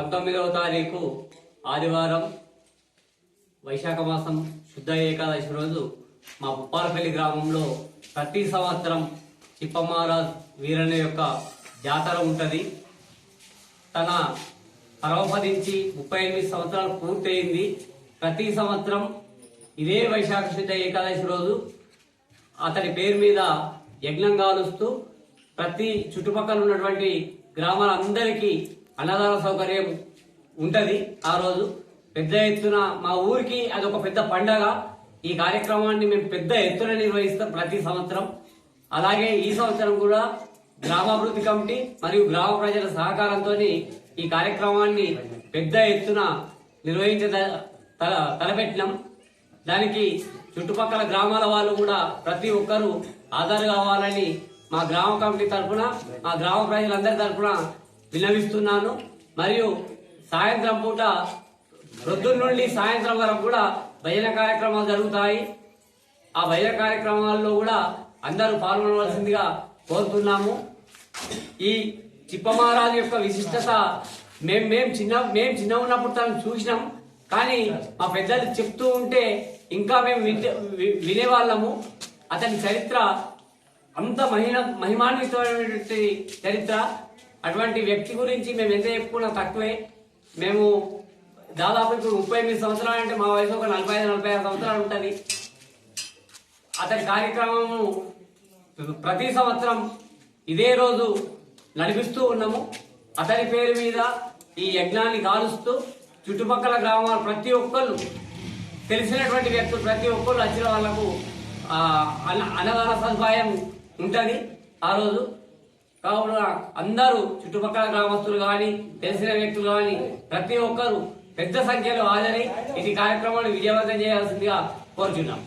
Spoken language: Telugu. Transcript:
పంతొమ్మిదవ తారీఖు ఆదివారం వైశాఖ మాసం శుద్ధ ఏకాదశి రోజు మా ఉప్పారపల్లి గ్రామంలో ప్రతి సంవత్సరం చిప్పమ్మారాజ్ వీరన్న యొక్క జాతర ఉంటుంది. తన పరమపదించి ముప్పై ఎనిమిది సంవత్సరాలు పూర్తయింది. ప్రతి సంవత్సరం ఇదే వైశాఖ శుద్ధ ఏకాదశి రోజు అతని పేరు మీద యజ్ఞం కాలుస్తూ ప్రతి చుట్టుపక్కల ఉన్నటువంటి గ్రామాలందరికీ అన్నదాన సౌకర్యం ఉంటది ఆ రోజు. పెద్ద ఎత్తున మా ఊరికి అదొక పెద్ద పండగ. ఈ కార్యక్రమాన్ని మేము పెద్ద ఎత్తున నిర్వహిస్తాం ప్రతి సంవత్సరం. అలాగే ఈ సంవత్సరం కూడా గ్రామాభివృద్ధి కమిటీ మరియు గ్రామ ప్రజల సహకారంతో ఈ కార్యక్రమాన్ని పెద్ద ఎత్తున నిర్వహించ తల తలపెట్టినాం. దానికి చుట్టుపక్కల గ్రామాల వాళ్ళు కూడా ప్రతి ఒక్కరూ ఆధారు కావాలని మా గ్రామ కమిటీ తరఫున మా గ్రామ ప్రజలందరి తరఫున విన్నవిస్తున్నాను. మరియు సాయంత్రం పూట ప్రొద్దున నుండి సాయంత్రం వరకు కూడా భజన కార్యక్రమాలు జరుగుతాయి. ఆ భజన కార్యక్రమాల్లో కూడా అందరూ పాల్గొనవలసిందిగా కోరుతున్నాము. ఈ చిప్పమహారాజు యొక్క విశిష్టత మేం మేం చిన్న మేం చిన్న ఉన్నప్పుడు తను చూసినాం. కానీ మా పెద్దలు చెప్తూ ఉంటే ఇంకా మేము వి- వినేవాళ్ళము. అతని చరిత్ర అంత మహిమ మహిమాన్వితమైనటువంటి చరిత్ర. అటువంటి వ్యక్తి గురించి మేము ఎంత చెప్పుకున్నా తక్కువే. మేము దాదాపు ఇప్పుడు ముప్పై ఎనిమిది సంవత్సరాలు అంటే మా వయసు ఒక నలభై ఐదు నలభై ఆరు సంవత్సరాలు ఉంటుంది. అతని కార్యక్రమము ప్రతి సంవత్సరం ఇదే రోజు నడిపిస్తూ ఉన్నాము. అతని పేరు మీద ఈ యజ్ఞాన్ని కాలుస్తూ చుట్టుపక్కల గ్రామాలు ప్రతి ఒక్కళ్ళు తెలిసినటువంటి వ్యక్తులు ప్రతి ఒక్కళ్ళు వచ్చిన వాళ్ళకు అన్న అన్నదాన సదుపాయం ఉంటుంది ఆ రోజు. కావున అందరూ చుట్టుపక్కల గ్రామస్తులు కానీ తెలిసిన వ్యక్తులు కానీ ప్రతి ఒక్కరూ పెద్ద సంఖ్యలో హాజరై ఇది కార్యక్రమాన్ని విజయవంతం చేయాల్సిందిగా కోరుచున్నాం.